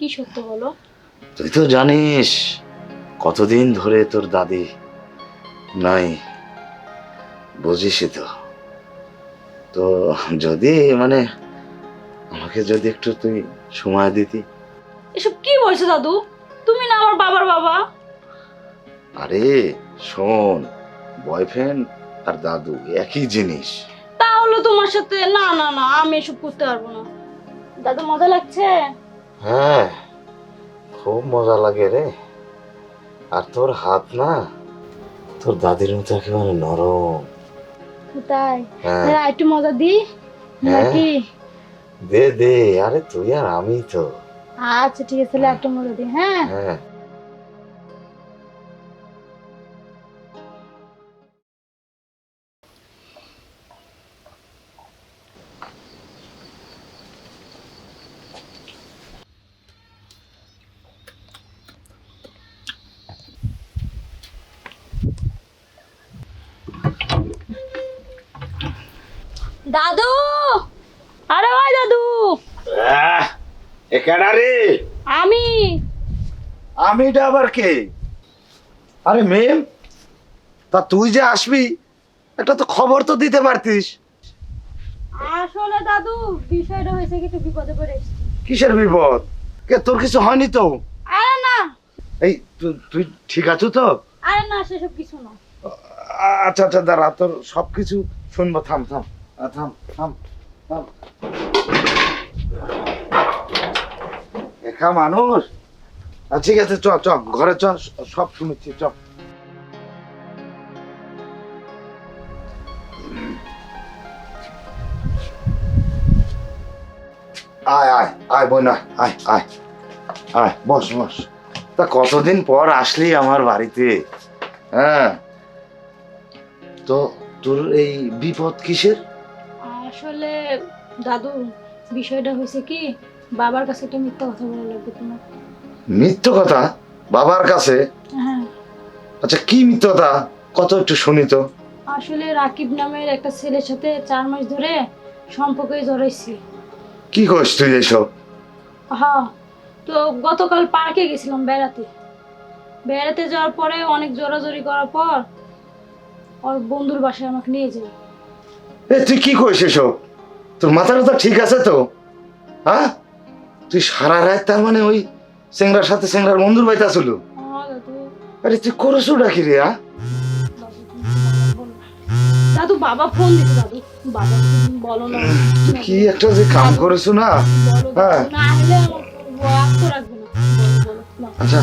কি সত্য হলো তুই তো জানিস কতদিন ধরে তোর দাদি নাই বুঝিসই তো। তো যদি মানে আমাকে যদি একটু তুই সময় দিতি। এসব কি বলছো দাদু? তুমি না আমার বাবার বাবা? আরে শোন বয়ফ্রেন্ড আর দাদু একই জিনিস। তাহলে তোমার সাথে না না না আমি এসব করতে পারব না। দাদু মজা লাগছে? হ্যাঁ খুব মজা লাগে রে। আর তোর হাত না তোর দাদির মতো একেবারে নরম। তাই হ্যাঁ। হ্যাঁ একটু মজা দি। হ্যাঁ। নাকি? দে দে আরে তুই আর আমি তো। আচ্ছা ঠিক আছে তাহলে একটা মজা দি হ্যাঁ। হ্যাঁ। দাদু! আরে ওই দাদু! এখানে রে? আমি। আমিটা আবার কে? আরে মেম তা তুই যে আসবি একটা তো খবর তো দিতে পারতিস। আসলে দাদু বিষয়টা হয়েছে কি একটু বিপদে পড়ে কিসের বিপদ? কে তোর কিছু হয়নি তো? আরে না। এই তুই ঠিক আছো তো? আরে না সেসব কিছু না। আচ্ছা আচ্ছা দাঁড়া তোর সব কিছু শুনব থাম থাম। থাম থাম থাম একা মানুষ ঠিক আছে, চ চ, ঘরে চ সব শুনেছি, চ। আয় আয় আয় বোনা আয় আয় আয়, বস বস। তা কতদিন পর আসলি আমার বাড়িতে? হ্যাঁ। তো তোর এই বিপদ কিসের? আসলে দাদু বিষয়টা হয়েছে কি বাবার কাছে একটা মিথ্যা কথা বলা লাগবে তোমার। মিথ্য কথা? বাবার কাছে? হ্যাঁ। আচ্ছা কি মিথ্যতা কত একটু শুনি তো। আসলে রাকিব নামের একটা ছেলের সাথে চার মাস ধরে সম্পর্কে জড়াইছি। কি করিস তুই এসব হ্যাঁ তো গতকাল পার্কে গেছিলাম বেড়াতে। বেড়াতে যাওয়ার পরে অনেক জোরাজোরি করার পর ওর বন্ধুর বাসায় আমাকে নিয়ে যায়। এ তুই কি করিস এসব? তোর মাথা কথা ঠিক আছে তো? হ্যাঁ? তুই সারা রাত তার মানে ওই চেংড়ার সাথে চেংড়ার বন্ধুর বাড়িতে আসলো আরে তুই করছ ডাকি রে হ্যাঁ? দাদু, বাবা বলো না। দাদু। বাবা ফোন দিছে দাদু বাবা বলো না। কি একটা যে কাম করেছ না? হ্যাঁ। তো। আচ্ছা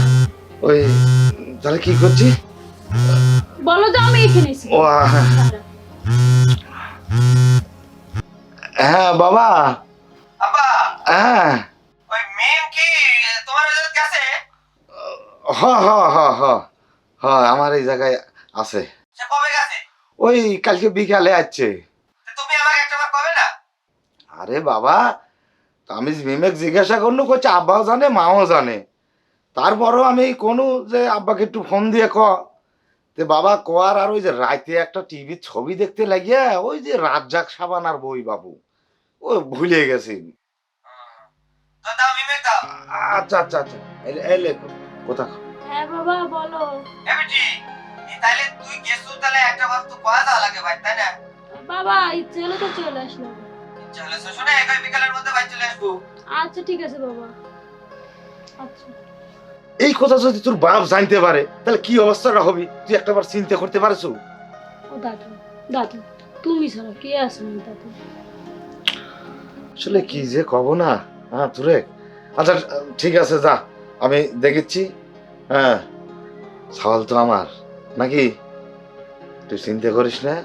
ওই তাহলে কি করছি বলো যে আমি এখানে ও হ্যাঁ। বাবা। আব্বা হ্যাঁ। ওই মেম কি তোমার কাছে হ হ হ হ হ আমার এই জায়গায় আছে। সে কবে গেছে? ওই কালকে বিকালে আসছে। তুমি আমাকে একটা বার কবে না? আরে বাবা আমি মিমেক জিজ্ঞাসা করল করছে আব্বাও জানে মাও জানে। তারপরও আমি কোনো যে আব্বাকে একটু ফোন দিয়ে ক। তে বাবা কর আর ওই যে রাতে একটা টিভির ছবি দেখতে লাগিয়া ওই যে রাজ্জাক সাবান আর বই বাবু ও ভুলে গেছি। আচ্ছা আচ্ছা আচ্ছা। এলে এলে কোথা হ্যাঁ বাবা বলো। এই তুই গেছু তাহলে একটা বার তো কয়া যাওয়া লাগে ভাই তাই না? বাবা হলে তো চলে আসলাম। চলে শুনে একাই বিকালের মধ্যে ভাই চলে আসব। আচ্ছা ঠিক আছে বাবা। আচ্ছা। এই কথা যদি তোর বাপ জানতে পারে তাহলে কি অবস্থাটা হবে? তুই একটাবার চিন্তা করতে পারছ? ও দাদু দাদু তুমি ছাড়া কে আসবে দাদু। আসলে কি যে কব না? হ্যাঁ তুরে আচ্ছা ঠিক আছে, যা। আমি দেখেছি। হ্যাঁ সওয়াল তো আমার। নাকি? তুই চিন্তা করিস না,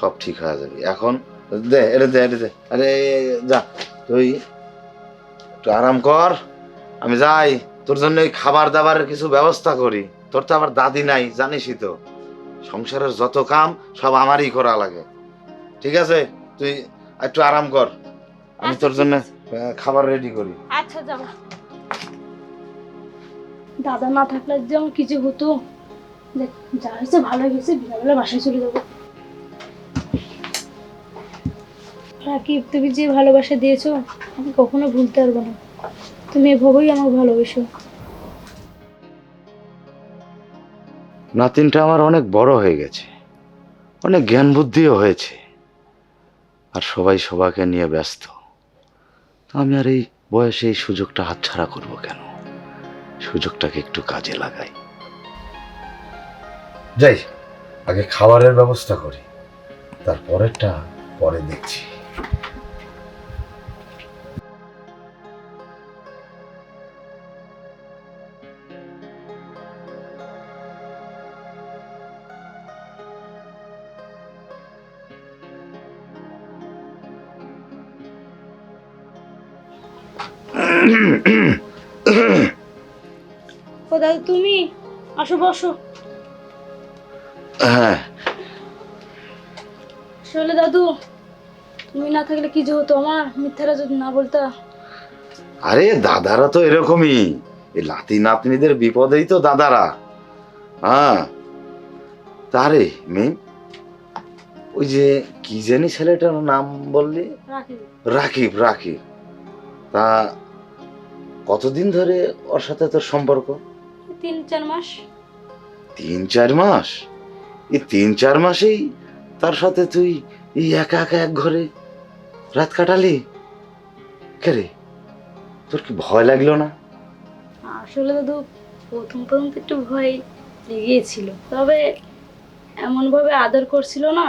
সব ঠিক হয়ে যাবে। এখন দে, এটা দে এটা দে। আরে যা। তুই একটু আরাম কর। আমি যাই। তোর জন্য খাবার দাবারের কিছু ব্যবস্থা করি। তোর তো আবার দাদি নাই, জানিসই তো। সংসারের যত কাম, সব আমারই করা লাগে। ঠিক আছে? তুই একটু আরাম কর। আমি তোর জন্য খাবার রেডি করি। আচ্ছা যাও। দাদা না থাকলে যে আমার কিছু হতো। দেখ, যা হয়েছে ভালো হয়েছে বিকালবেলা বাসায় চলে যাব। রাকিব তুমি যে ভালোবাসা দিয়েছ আমি কখনো ভুলতে পারব না। তুমি এভাবেই আমাকে ভালোবেসো। নাতিনটা আমার অনেক বড় হয়ে গেছে। অনেক জ্ঞান বুদ্ধিও হয়েছে। আর সবাই সবাকে নিয়ে ব্যস্ত। আমি আর এই বয়সে এই সুযোগটা হাতছাড়া করব কেন? সুযোগটাকে একটু কাজে লাগাই। যাই, আগে খাবারের ব্যবস্থা করি। তারপরেরটা পরে দেখছি। ও দাদু তুমি আসো বসো। হ্যাঁ। আসলে দাদু তুমি না থাকলে কি যে হতো? আমার মিথ্যারা যদি না বলতা? আরে দাদারা তো এরকমই। এই লাতি নাতনিদের বিপদেই তো দাদারা। হ্যাঁ। তারে মেয়ে ওই যে কি জানি ছেলেটার নাম বললি? রাখি রাকিব রাকিব। তা কতদিন ধরে ওর সাথে তোর সম্পর্ক? তিন চার মাস। তিন চার মাস? এই তিন চার মাসেই তার সাথে তুই এই একা একা এক ঘরে রাত কাটালি? কে রে? তোর কি ভয় লাগল না? আসলে দাদু প্রথম প্রথম তো একটু ভয় লেগেছিল। তবে এমনভাবে আদর করছিল না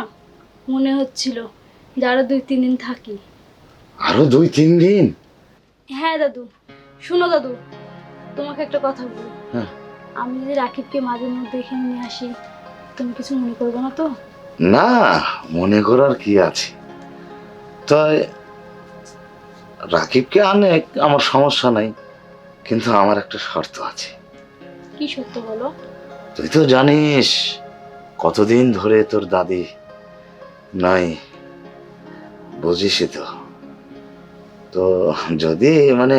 মনে হচ্ছিল যে আরও দুই তিন দিন থাকি। আরও দুই তিন দিন? হ্যাঁ দাদু। শুনো দাদু তোমাকে একটা কথা বলি। হ্যাঁ। আমি যদি রাকিবকে মাঝে মধ্যে এখানে নিয়ে আসি তুমি কিছু মনে করবে না তো? না মনে করার কি আছে? তাই রাকিবকে আনে আমার সমস্যা নাই কিন্তু আমার একটা শর্ত আছে। কি সত্য বলো? তুই তো জানিস কতদিন ধরে তোর দাদি নাই বুঝিসই তো। তো যদি মানে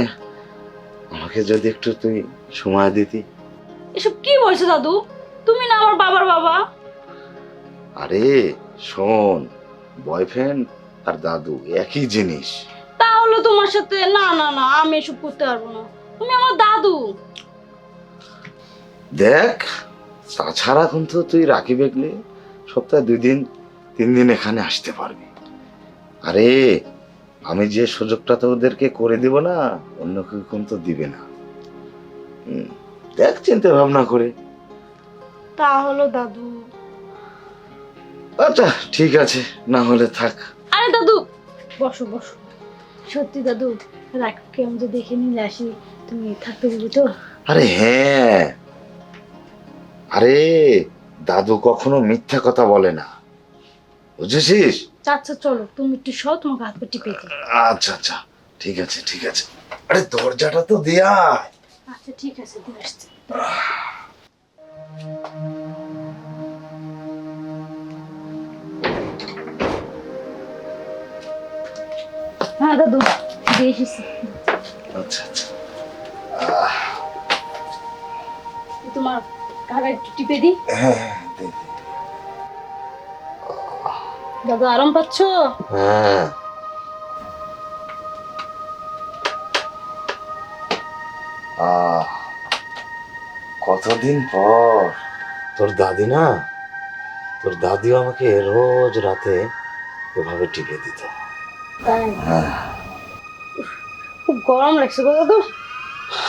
আমাকে যদি একটু তুই সময় দিতি। এসব কি বলছো দাদু? তুমি না আমার বাবার বাবা? আরে শোন বয়ফ্রেন্ড আর দাদু একই জিনিস। তাহলে তোমার সাথে না না না আমি এসব করতে পারব না। তুমি আমার দাদু। দেখ তাছাড়া এখন তো তুই রাখি বেগলে সপ্তাহে দুই দিন তিন দিন এখানে আসতে পারবি। আরে আমি যে সুযোগটা তো ওদেরকে করে দিব না অন্য কেউ কিন্তু দিবে না। দেখ চিন্তা ভাবনা করে। তা হলো দাদু। আচ্ছা ঠিক আছে না হলে থাক। আরে দাদু বসো বসো। সত্যি দাদু রাকিবকে আমি তো দেখে নিলে আসি। তুমি থাকতে দিবি তো? আরে হ্যাঁ। আরে দাদু কখনো মিথ্যা কথা বলে না। বুঝেছিস? আচ্ছা চলো তুমি একটু সহ তোমাকে হাত পা টিপে দিই। আচ্ছা আচ্ছা ঠিক আছে ঠিক আছে। আরে দরজাটা তো দেয়া। আচ্ছা ঠিক আছে দিয়ে আসছি। হ্যাঁ দাদু দিয়ে এসেছি। আচ্ছা আচ্ছা। তোমার কাকা একটু টিপে দিই। হ্যাঁ হ্যাঁ। দাদু আরাম পাচ্ছ? হ্যাঁ। আহ, কতদিন পর? তোর দাদি না? তোর দাদিও আমাকে রোজ রাতে এভাবে টিপে দিত। হ্যাঁ। খুব গরম লাগছে গো দাদু।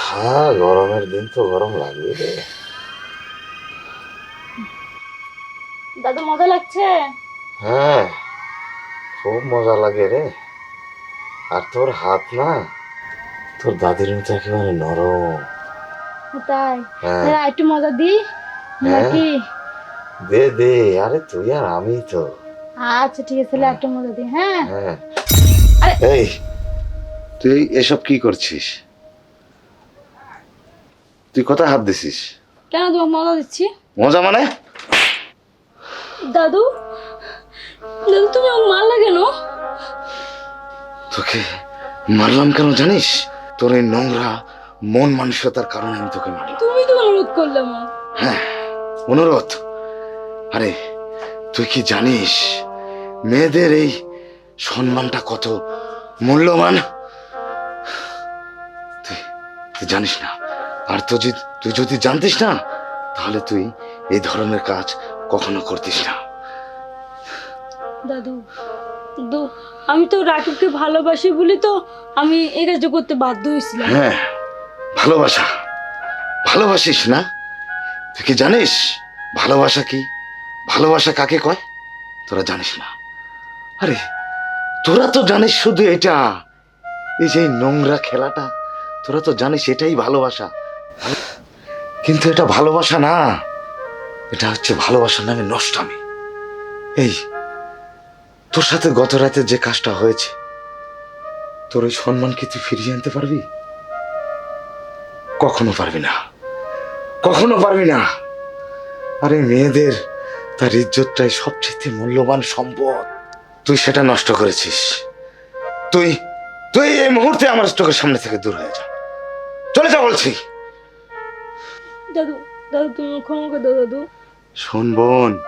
হ্যাঁ গরমের দিন তো গরম লাগবে রে। দাদু মজা লাগছে? হ্যাঁ খুব মজা লাগে রে। আর তোর হাত না তোর দাদির মতো একেবারে নরম। তাই? হ্যাঁ। একটু মজা দিই হ্যাঁ। নাকি? দে দে আরে তুই আর আমি তো। আচ্ছা ঠিক আছে তাহলে একটা মজা দিই হ্যাঁ। হ্যাঁ। এই তুই এসব কি করছিস? তুই কোথায় হাত দিছিস? কেন তোমাকে মজা দিচ্ছি? মজা মানে? দাদু? দাদু তুমি আমাকে মারলা কেন? তোকে মারলাম কেন জানিস? তোর এই নোংরা মন মানসিকতার কারণে আমি তোকে মারলাম। তুমি তো অনুরোধ করলে মা হ্যাঁ অনুরোধ। আরে তুই কি জানিস মেয়েদের এই সম্মানটা কত মূল্যবান? তুই তুই জানিস না। আর তো যদি তুই যদি জানতিস না তাহলে তুই এই ধরনের কাজ কখনো করতিস না। দাদু আমি তো রাকিবকে ভালোবাসি বলি তো আমি এই কাজটা করতে বাধ্য হয়েছিলাম। হ্যাঁ ভালোবাসা। ভালোবাসিস না? তুই কি জানিস ভালোবাসা কি? ভালোবাসা কাকে কয়? তোরা জানিস না। আরে, তোরা তো জানিস শুধু এটা। এই যে নোংরা খেলাটা, তোরা তো জানিস এটাই ভালোবাসা। কিন্তু এটা ভালোবাসা না, এটা হচ্ছে ভালোবাসার নামে নষ্টামি। এই তোর সাথে গত রাতে যে কাজটা হয়েছে তোর ওই সম্মান কি তুই ফিরিয়ে আনতে পারবি? কখনো পারবি না। কখনো পারবি না। আরে মেয়েদের তার ইজ্জতটাই সবচেয়ে মূল্যবান সম্পদ। তুই সেটা নষ্ট করেছিস। তুই তুই এই মুহূর্তে আমার চোখের সামনে থেকে দূর হয়ে যা। চলে যা বলছি। দাদু দাদু তুমি ক্ষমা করে দাও দাদু। শোন বোন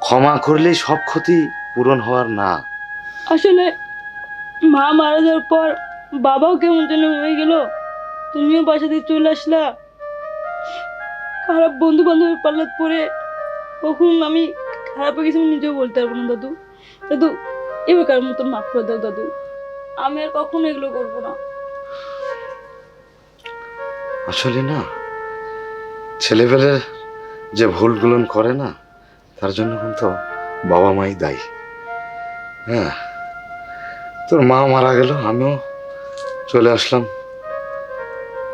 ক্ষমা করলেই সব ক্ষতি পূরণ হওয়ার না। আসলে মা মারা যাওয়ার পর বাবাও কেমন যেন হয়ে গেল। তুমিও বাসা থেকে চলে আসলা। খারাপ বন্ধু বান্ধবের পাল্লাত পরে কখন আমি খারাপ হয়ে গেছি নিজেও বলতে পারব না দাদু। দাদু এবার মতন মাফ করে দাও দাদু। আমি আর কখনো এগুলো করব না। আসলে না ছেলেবেলে যে ভুলগুলো করে না তার জন্য কিন্তু বাবা মাই দায়ী। হ্যাঁ। তোর মা মারা গেল, আমিও চলে আসলাম।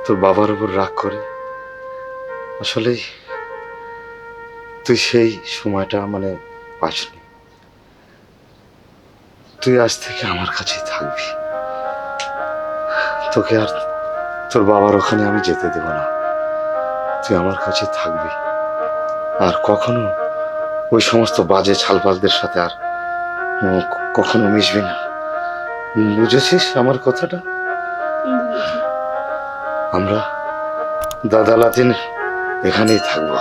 তোর বাবার উপর রাগ করে। আসলে তুই সেই সময়টা মানে পাসনি। তুই আজ থেকে আমার কাছেই থাকবি। তোকে আর তোর বাবার ওখানে আমি যেতে দেব না। তুই আমার কাছে থাকবি। আর কখনো ওই সমস্ত বাজে ছালপালদের সাথে আর কখনো মিশবি না। বুঝেছিস আমার কথাটা? আমরা দাদা লাতিন এখানেই থাকব।